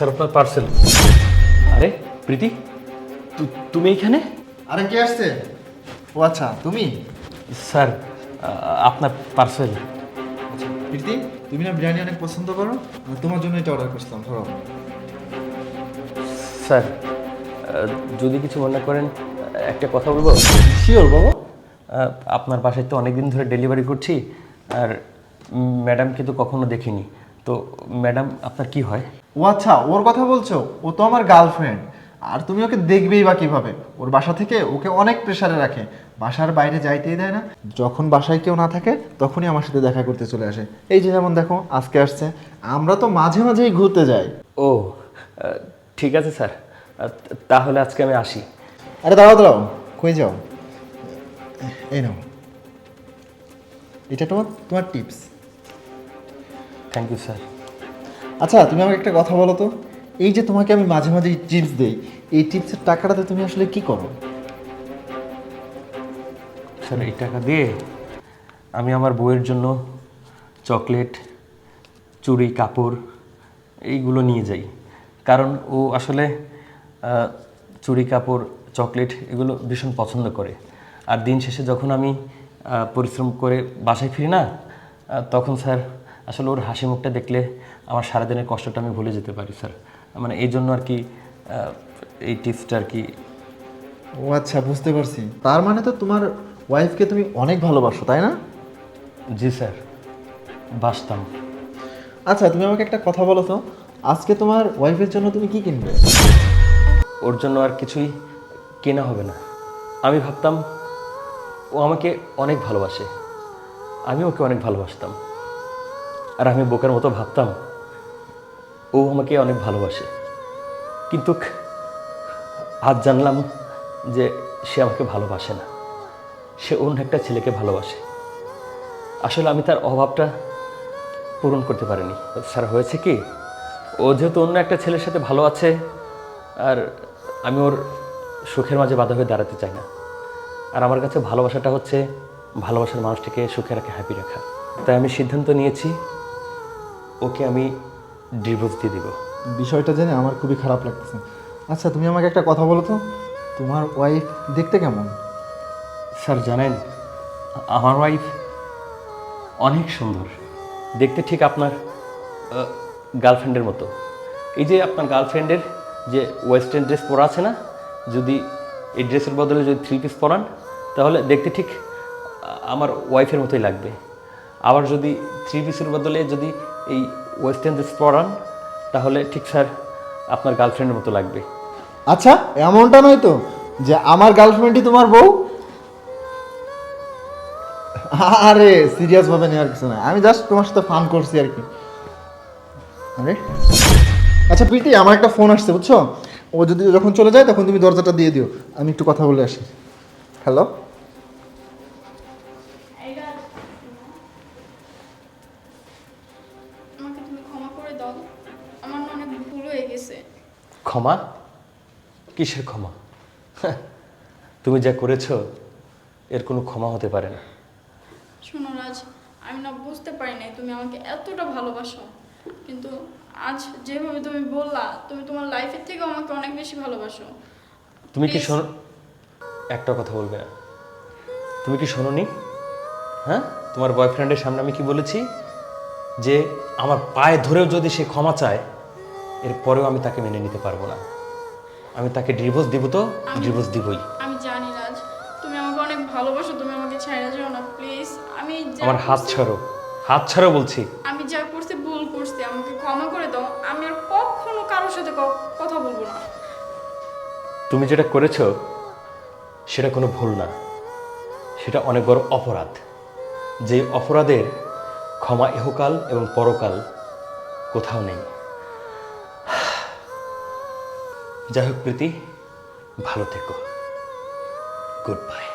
Sir আপনার parcel আরে প্রীতি তু- তুমি এখানে? আরে কে আসছে? ও আচ্ছা তুমি? স্যার আ- আপনার পার্সেল প্রীতি তুমি না বিরিয়ানি অনেক পছন্দ করো? আমি তোমার জন্য এটা অর্ডার করছিলাম ধরো। স্যার আ, যদি কিছু মনে করেন একটা কথা বলব? শিওর বাবা। আপনার বাসায় তো অনেক দিন ধরে ডেলিভারি করছি আর ম্যাডামকে তো কখনো দেখিনি। তো ম্যাডাম আপনার কি হয়? ও আচ্ছা ওর কথা বলছো? ও তো আমার গার্লফ্রেন্ড আর তুমি ওকে দেখবেই বা কীভাবে? ওর বাসা থেকে ওকে অনেক প্রেশারে রাখে। বাসার বাইরে যাইতেই দেয় না। যখন বাসায় কেউ না থাকে তখনই আমার সাথে দেখা করতে চলে আসে। এই যে যেমন দেখো আজকে আসছে। আমরা তো মাঝে মাঝেই ঘুরতে যাই। ও আ, ঠিক আছে স্যার। তাহলে আজকে আমি আসি। আরে দাঁড়াও দাঁড়াও। কই যাও? এই নাও। এটা তোমার তোমার টিপস থ্যাংক ইউ স্যার আচ্ছা তুমি আমাকে একটা কথা বলো তো। এই যে তোমাকে আমি মাঝে মাঝে টিপস দেই, এই টিপসের টাকাটাতে তুমি আসলে কি করো? স্যার এই টাকা দিয়ে আমি আমার বউয়ের জন্য চকলেট, চুড়ি, কাপড় এইগুলো নিয়ে যাই। কারণ ও আসলে চুড়ি, কাপড়, চকলেট এগুলো ভীষণ পছন্দ করে। আর দিন শেষে যখন আমি পরিশ্রম করে বাসায় ফিরি না তখন স্যার আসলে ওর হাসি মুখটা দেখলে আমার সারাদিনের কষ্টটা আমি ভুলে যেতে পারি স্যার। মানে এই জন্য আর কি এই টিপসটা আর কি। ও আচ্ছা বুঝতে পারছি। তার মানে তো তোমার ওয়াইফকে তুমি অনেক ভালোবাসো তাই না? জি স্যার। বাসতাম। আচ্ছা তুমি আমাকে একটা কথা বলো তো। আজকে তোমার ওয়াইফের জন্য তুমি কি কিনবে? ওর জন্য আর কিছুই কেনা হবে না। আমি ভাবতাম ও আমাকে অনেক ভালোবাসে। আমি ওকে অনেক ভালোবাসতাম। আর আমি বোকার মতো ভাবতাম, ও আমাকে অনেক ভালোবাসে। কিন্তু আজ জানলাম যে সে আমাকে ভালোবাসে না। সে অন্য একটা ছেলেকে ভালোবাসে। আসলে আমি তার অভাবটা পূরণ করতে পারিনি। স্যার, হয়েছে কি, ও যেহেতু অন্য একটা ছেলের সাথে ভালো আছে, আর আমি ওর সুখের মাঝে বাধা হয়ে দাঁড়াতে চাই না। আর আমার কাছে ভালোবাসাটা হচ্ছে ভালোবাসার মানুষটিকে সুখে রাখে হ্যাপি রাখা। তাই আমি সিদ্ধান্ত নিয়েছি ওকে আমি ডিভোর্স দিয়ে দিব। বিষয়টা জেনে আমার খুবই খারাপ লাগতেছে। আচ্ছা তুমি আমাকে একটা কথা বলো তো। তোমার ওয়াইফ দেখতে কেমন? স্যার জানেন আমার ওয়াইফ অনেক সুন্দর। দেখতে ঠিক আপনার গার্লফ্রেন্ডের মতো। এই যে আপনার গার্লফ্রেন্ডের যে ওয়েস্টার্ন ড্রেস পরা আছে না যদি এই ড্রেসের বদলে যদি থ্রি পিস পরান তাহলে দেখতে ঠিক আমার ওয়াইফের মতোই লাগবে। আবার যদি থ্রি পিসের বদলে যদি এই ওয়েস্টার্ন ড্রেস পরান তাহলে ঠিক স্যার আপনার গার্লফ্রেন্ডের মতো লাগবে। আচ্ছা এমনটা নয় তো? যে আমার গার্লফ্রেন্ডই তোমার বউ? আরে সিরিয়াস ভাবে নেওয়ার কিছু না আমি জাস্ট তোমার সাথে ফান করছি আর কি। আরে। আচ্ছা প্রীতি আমার একটা ফোন আসছে বুঝছ? ও যদি যখন চলে যায় তখন তুমি দরজাটা দিয়ে দিও। আমি একটু কথা বলে আসি। হ্যালো ক্ষমা? কিসের ক্ষমা? হ্যাঁ, তুমি যা করেছ এর কোনো ক্ষমা হতে পারে না। শোনো রাজ আমি না বুঝতে পারি নাই তুমি আমাকে এতটা ভালোবাসো। কিন্তু আজ যেভাবে তুমি বললা তুমি তোমার লাইফের থেকে আমাকে অনেক বেশি ভালোবাসো। তুমি কি শোনো একটা কথা বলবে না। তুমি কি শোনোনি? হ্যাঁ তোমার বয়ফ্রেন্ডের সামনে আমি কি বলেছি? যে আমার পায়ে ধরেও যদি সে ক্ষমা চায় এরপরেও আমি তাকে মেনে নিতে পারব না। আমি তাকে ডিভোর্স দিব তো ডিভোর্স দিবই। আমি জানি রাজ তুমি আমাকে অনেক ভালোবাসো তুমি আমাকে ছাড়া যাও না প্লিজ আমি আমার হাত ছাড়ো হাত ছাড়ো বলছি। আমি যা করছি ভুল করছি আমাকে ক্ষমা করে দাও। আমি আর কখনো কারোর সাথে কথা বলব না। তুমি যেটা করেছ সেটা কোনো ভুল না। সেটা অনেক বড় অপরাধ। যে অপরাধের ক্ষমা ইহকাল এবং পরকাল কোথাও নেই। যাই হোক প্রীতি ভালো থেকো। Good bye